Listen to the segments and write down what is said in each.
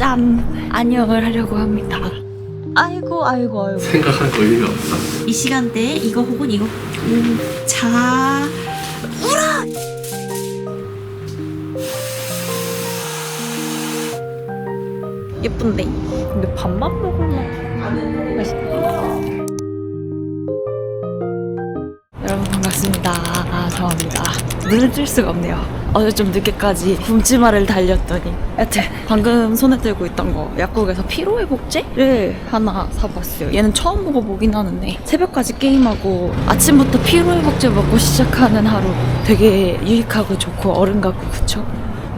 짠 안녕을 하려고 합니다. 아이고 아이고 아이고. 생각할 의미가 없다. 이 시간대에 이거 혹은 이거. 오, 자 울어 예쁜데? 근데 밥만 먹으면 맛있다 눈을 뜰 수가 없네요. 어제 좀 늦게까지 굶지마를 달렸더니. 여튼 방금 손에 들고 있던 거 약국에서 피로회복제를 하나 사봤어요. 얘는 처음 먹어보긴 하는데 새벽까지 게임하고 아침부터 피로회복제 먹고 시작하는 하루 되게 유익하고 좋고 어른 같고 그쵸?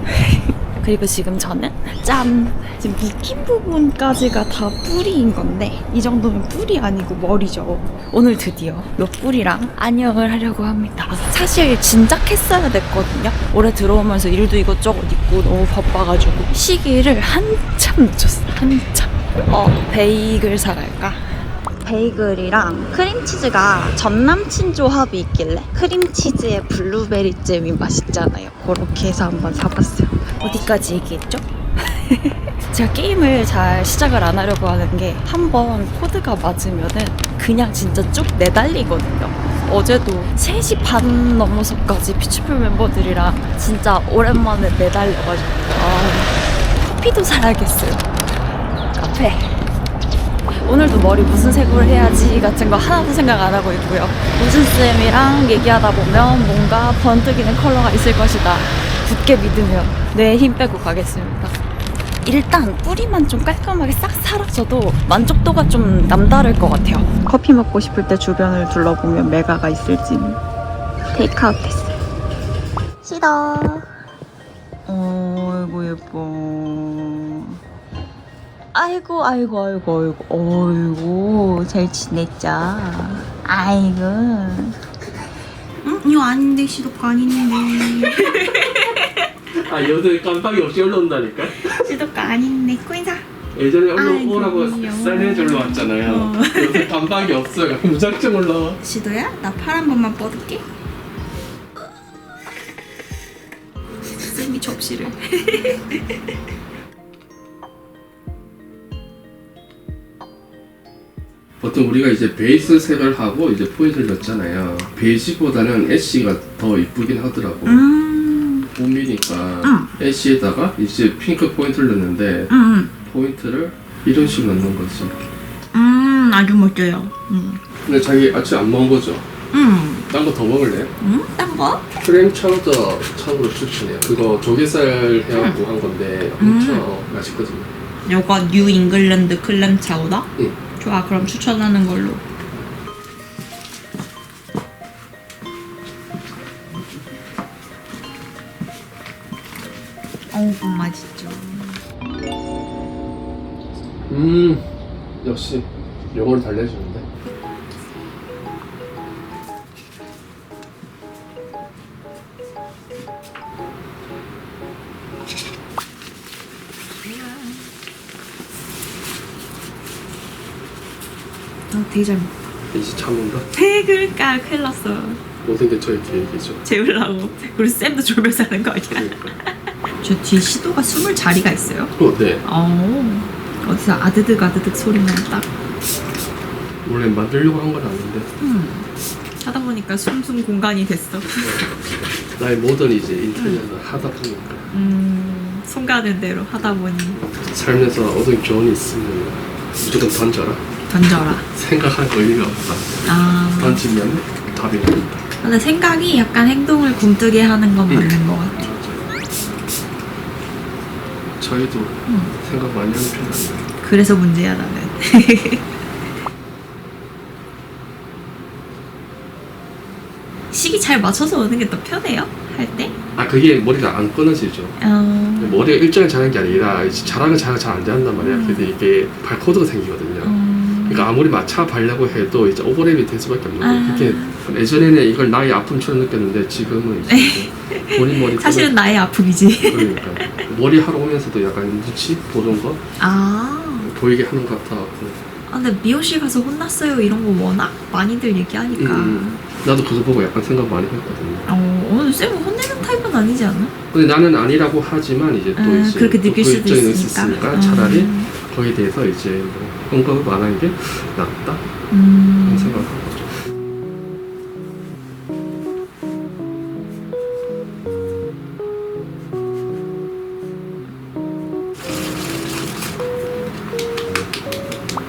그리고 지금 저는 짠! 지금 묶인 부분까지가 다 뿌리인 건데 이 정도면 뿌리 아니고 머리죠. 오늘 드디어 요 뿌리랑 안녕을 하려고 합니다. 사실 진작 했어야 됐거든요. 올해 들어오면서 일도 이것저것 있고 너무 바빠가지고 시기를 한참 늦췄어. 한참. 어, 베이글 사갈까? 베이글이랑 크림치즈가 전남친 조합이 있길래 크림치즈에 블루베리 잼이 맛있잖아요. 그렇게 해서 한번 사봤어요. 어디까지 얘기했죠? 제가 게임을 잘 시작을 안 하려고 하는 게 한 번 코드가 맞으면은 그냥 진짜 쭉 내달리거든요. 어제도 3시 반 넘어서까지 피치풀 멤버들이랑 진짜 오랜만에 내달려가지고 아, 커피도 사야겠어요. 카페. 오늘도 머리 무슨 색으로 해야지 같은 거 하나도 생각 안 하고 있고요. 우준쌤이랑 얘기하다 보면 뭔가 번뜩이는 컬러가 있을 것이다. 굳게 믿으며 내 힘 빼고 가겠습니다. 일단 뿌리만 좀 깔끔하게 싹 사라져도 만족도가 좀 남다를 것 같아요. 커피 먹고 싶을 때 주변을 둘러보면 메가가 있을지는 테이크아웃 했어요. 시더. 어이구 예뻐. 아이고 아이고 아이고 아이고 어이구 잘 지냈죠 아이고 응? 이거 아닌데 시도가 아닌데 아 여들 깜빡이 없이 올라온다니까. 시도가 아닌데 코인사 예전에 아이고, 올라오라고 귀여워. 사인해줘 올라왔잖아요. 어. 요새 깜빡이 없어요. 무작정 올라와. 시도야 나 팔 한 번만 뻗을게 쌤이 접시를 보통 우리가 이제 베이스 색을 하고 이제 포인트를 넣잖아요. 베이지보다는 애쉬가 더 이쁘긴 하더라고. 음, 봄이니까 애쉬에다가 이제 핑크 포인트를 넣는데 음, 포인트를 이런 식으로 넣는 거지. 음, 아주 멋져요 음, 근데 자기 아침 안 먹은 거죠? 음, 딴거 더 먹을래? 음, 딴 거? 크림 차우더 참고로 추천해요. 그거 조개살 해갖고 한 건데 엄청 맛있거든요. 요거 뉴 잉글랜드 클램 차우다? 응. 좋아 그럼 추천하는 걸로 역시 영어를 달래주는데. 어, 되게 잘 먹어 이제 참는다. 그러니까 큰일 났어 모든 게 저의 계획이죠. 재우려고 우리 쌤도 졸며 사는 거 아니야? 그러니까. 저 뒤에 시도가 숨을 자리가 있어요? 어, 네. 어 어디서 아드득 아드득 소리만 딱 원래 만들려고 한 건 아닌데 음. 하다 보니까 숨숨 공간이 됐어 나의 모든 이제 인테리어를 하다 보니까 음, 손 가는 대로 하다 보니 살면서 얻은 교훈이 있으면 무조건 던져라. 던져라. 생각할 의미가 없다. 아, 던지면 답이 나온다. 근데 생각이 약간 행동을 굼뜨게 하는 건 맞는 것 같아. 저희도 음. 생각 많이 하는 편 아니에요. 그래서 문제야 나는. 시기 잘 맞춰서 오는 게 더 편해요? 할 때? 아 그게 머리가 안 끊어지죠. 어, 머리가 일정히 자는 게 아니라 자가 잘안 된단 말이야. 음. 근데 이게 발 코드가 생기거든요. 음, 그러니까 아무리 맞춰 바려고 해도 이제 오버랩이 될 수밖에 없는 거예요. 아. 그게 예전에는 이걸 나의 아픔처럼 느꼈는데 지금은 이제 본인 머리 사실은 나의 아픔이지. 그러니까 머리 하러 오면서도 약간 눈치 보는 거 아, 보이게 하는 것 같아갖고 아, 근데 미호실 가서 혼났어요 이런 거 워낙 많이들 얘기하니까. 음, 나도 그거 보고 약간 생각 많이 했거든요. 어, 오늘 쌤은 혼내는 타입은 건 아니지 않아? 근데 나는 아니라고 하지만 이제 또 아, 이제 그렇게 또 느낄 수도 고유증이 있으니까. 차라리 음. 거기에 대해서 이제 뭐 언급을 안 하는 게 낫다 음. 그런 생각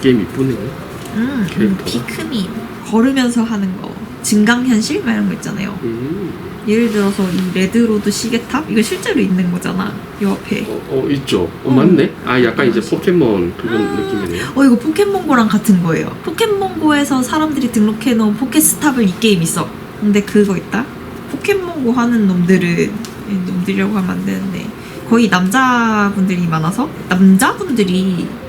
게임 이쁘네요. 음, 캐릭터가? 피크민 걸으면서 하는 거 증강현실 막 이런 거 있잖아요 음. 예를 들어서 이 레드로드 시계탑 이거 실제로 있는 거잖아 요 앞에 어, 어 있죠. 어, 어. 맞네. 아 약간 이제 포켓몬 그런 느낌이네요. 어 이거 포켓몬고랑 같은 거예요 포켓몬고에서 사람들이 등록해 놓은 포켓스탑을 이 게임 있어 근데 그거 있다 포켓몬고 하는 놈들은 이 놈들이라고 하면 안 되는데 거의 남자분들이 많아서 남자분들이 음,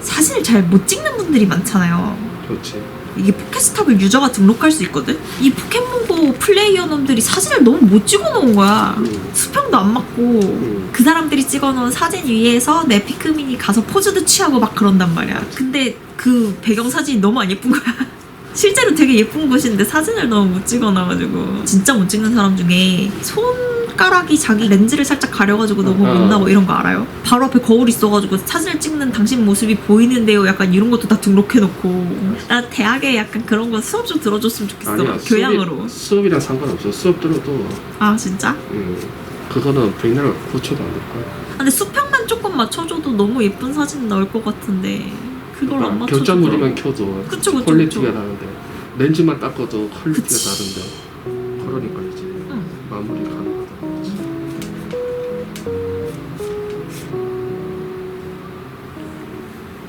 사진을 잘 못 찍는 분들이 많잖아요 그렇지. 이게 포켓스탑을 유저가 등록할 수 있거든? 이 포켓몬고 플레이어 놈들이 사진을 너무 못 찍어놓은 거야. 음, 수평도 안 맞고. 음. 그 사람들이 찍어놓은 사진 위에서 내 피크민이 가서 포즈도 취하고 막 그런단 말이야. 근데 그 배경 사진이 너무 안 예쁜 거야. 실제로 되게 예쁜 곳인데 사진을 너무 못 찍어놔가지고 진짜 못 찍는 사람 중에 손 가락이 자기 렌즈를 살짝 가려가지고 너무 아. 못 나고 이런 거 알아요? 바로 앞에 거울 있어가지고 사진을 찍는 당신 모습이 보이는데요 약간 이런 것도 다 등록해놓고 나 대학에 약간 그런 거 수업 좀 들어줬으면 좋겠어 교양으로 수업이, 수업이랑 상관없어. 수업 들어도 아 진짜? 음, 그거는 백날 고쳐도 안 될 거야. 근데 수평만 조금 맞춰줘도 너무 예쁜 사진 나올 것 같은데 그걸 안 맞춰줘 결자물이만 켜도 그쵸, 그쵸, 퀄리티가 그쵸. 다른데 렌즈만 닦아도 퀄리티가 그치. 다른데 그러니까 이제 응. 마무리 가능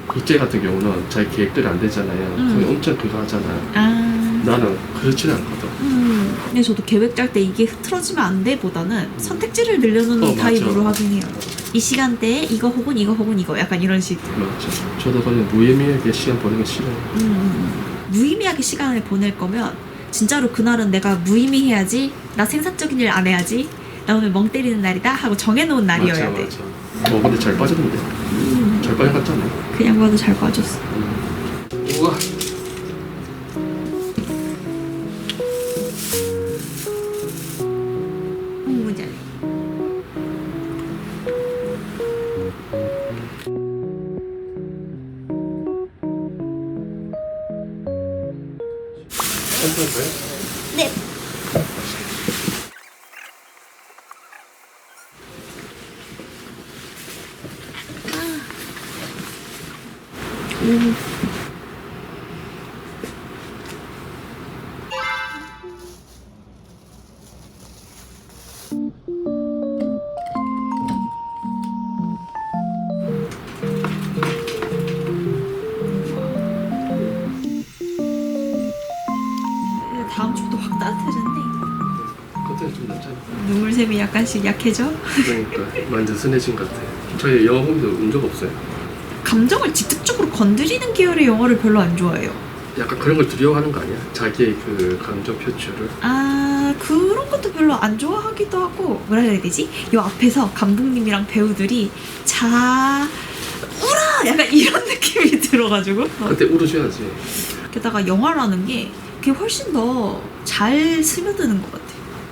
국제 같은 경우는 자기 계획대로 안 되잖아요. 음. 거의 엄청 그거 하잖아. 아 나는 그렇지는 않거든. 음. 근데 저도 계획 짤 때 이게 흐트러지면 안 돼보다는 선택지를 늘려놓는 어. 타입으로 하긴 해요 이 시간대에 이거 혹은 이거 혹은 이거 약간 이런 식 맞죠. 저도 그냥 무의미하게 시간 보내는 거 싫어요. 음, 음. 무의미하게 시간을 보낼 거면 진짜로 그날은 내가 무의미해야지 나 생산적인 일 안 해야지 나 오늘 멍 때리는 날이다 하고 정해놓은 날이어야 맞아, 돼 맞아. 어, 근데 잘 빠졌는데. 음, 잘 빠져갔잖아. 그냥 봐도 잘 빠졌어 우와. 약간씩 약해져. 그러니까 많이 느슨해진 것 같아. 저희 영화 보면서 운적 없어요. 감정을 직접적으로 건드리는 계열의 영화를 별로 안 좋아해요. 약간 그런 걸 두려워하는 거 아니야? 자기의 그 감정 표출을. 아 그런 것도 별로 안 좋아하기도 하고 뭐라 해야 되지? 요 앞에서 감독님이랑 배우들이 자 울어 약간 이런 느낌이 들어가지고 그때 울으셔야지. 게다가 영화라는 게 그게 훨씬 더 잘 스며드는 것 같아.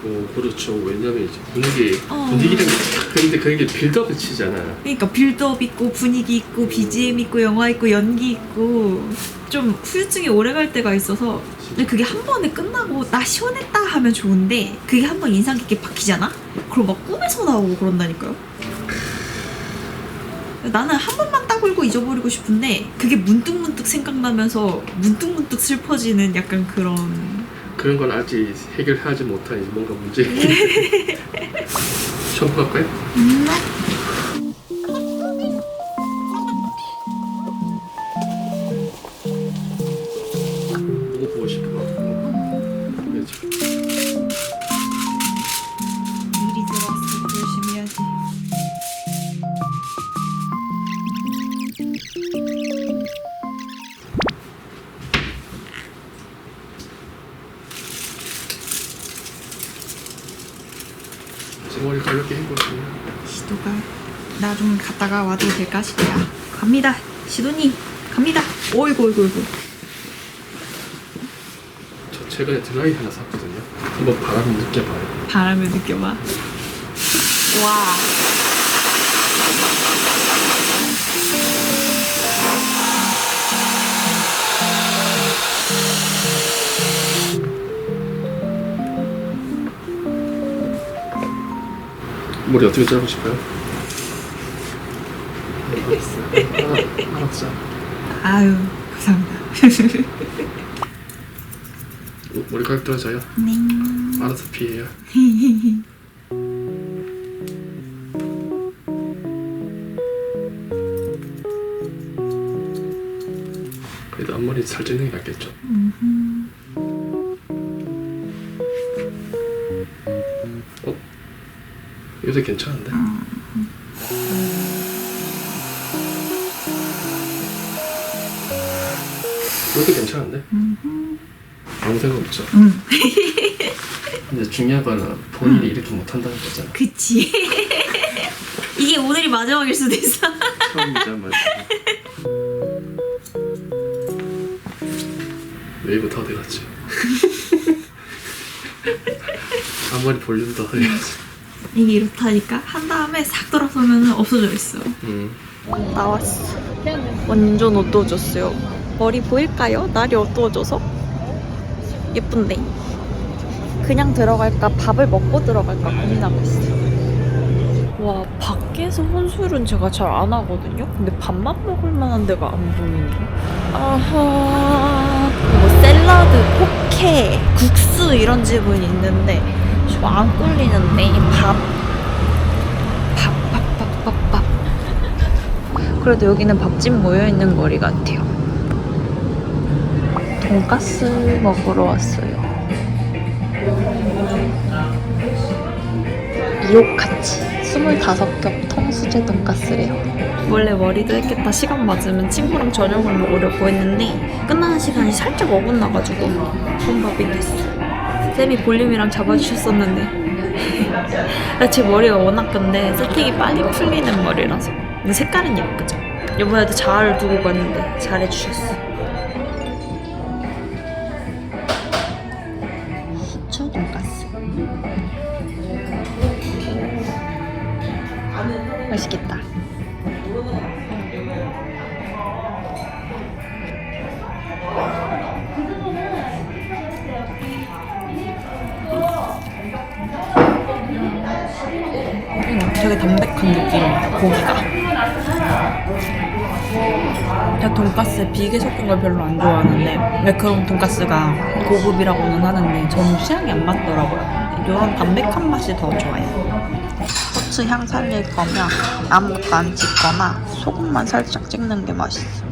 어, 그렇죠. 왜냐면 이제 분위기, 어. 분위기랑 근데 그게 빌드업을 치잖아. 그러니까 빌드업 있고 분위기 있고 BGM 있고 영화 있고 연기 있고 좀 후유증이 오래 갈 때가 있어서 근데 그게 한 번에 끝나고 나 시원했다 하면 좋은데 그게 한 번 인상 깊게 박히잖아? 그럼 막 꿈에서 나오고 그런다니까요. 나는 한 번만 딱 울고 잊어버리고 싶은데 그게 문득문득 생각나면서 문득문득 슬퍼지는 약간 그런 그런 건 아직 해결하지 못한 뭔가 문제. 샴푸할까요? 먹 갔다가 와도 될까 시도야 갑니다 시도님 갑니다 오이고 오이고 오이고 저 최근에 드라이 하나 샀거든요. 한번 바람 느껴봐요. 바람을 느껴봐 와. 머리 어떻게 자르고 싶어요? 하나, 하나 짜. 아유 감사합니다. 어, 머리카락 떨어져요? 네. 알아서 피해요. 그래도 앞머리 살짝 있는 게 낫겠죠? 어? 요새 괜찮은데? 요새 괜찮은데? 아무 생각 없죠? 음. 근데 중요한 거는 본인이 이렇게 못한다는 거잖아. 그치. 이게 오늘이 마지막일 수도 있어. 처음이자 마지막. 웨이브 더 돼갔지. 앞머리 볼륨 더 해야지. 이게 이렇다니까 한 다음에 싹 돌아서면 없어져 있어. 음. 나왔어. 완전 어두워졌어요. 머리 보일까요? 날이 어두워져서? 예쁜데. 그냥 들어갈까 밥을 먹고 들어갈까 고민하고 있어요. 와 밖에서 혼술은 제가 잘 안 하거든요. 근데 밥만 먹을 만한 데가 안 보이네. 아하. 뭐 샐러드, 포케, 국수 이런 집은 있는데 좀 안 꿀리는데 밥. 밥, 밥, 밥, 밥, 밥. 그래도 여기는 밥집 모여 있는 거리 같아요. 돈가스 먹으러 왔어요. 이옥같이 25겹 통수제 돈가스래요. 원래 머리도 했겠다 시간 맞으면 친구랑 저녁을 먹으려고 했는데 끝나는 시간이 살짝 어긋나가지고 혼밥이 됐어. 쌤이 볼륨이랑 잡아주셨었는데 나 제 머리가 워낙 근데 세팅이 빨리 풀리는 머리라서 색깔은 예쁘죠? 이번에도 자아를 두고 갔는데 잘해주셨어 후추 돈가스 맛있겠다. 음, 되게 담백한 느낌이야 고기가 제가 돈가스에 비계 섞인 걸 별로 안 좋아하는데 왜 그런 돈가스가 고급이라고는 하는데 저는 취향이 안 맞더라고요. 이런 담백한 맛이 더 좋아요. 후추 향 살릴 거면 아무것도 안 찍거나 소금만 살짝 찍는 게 맛있어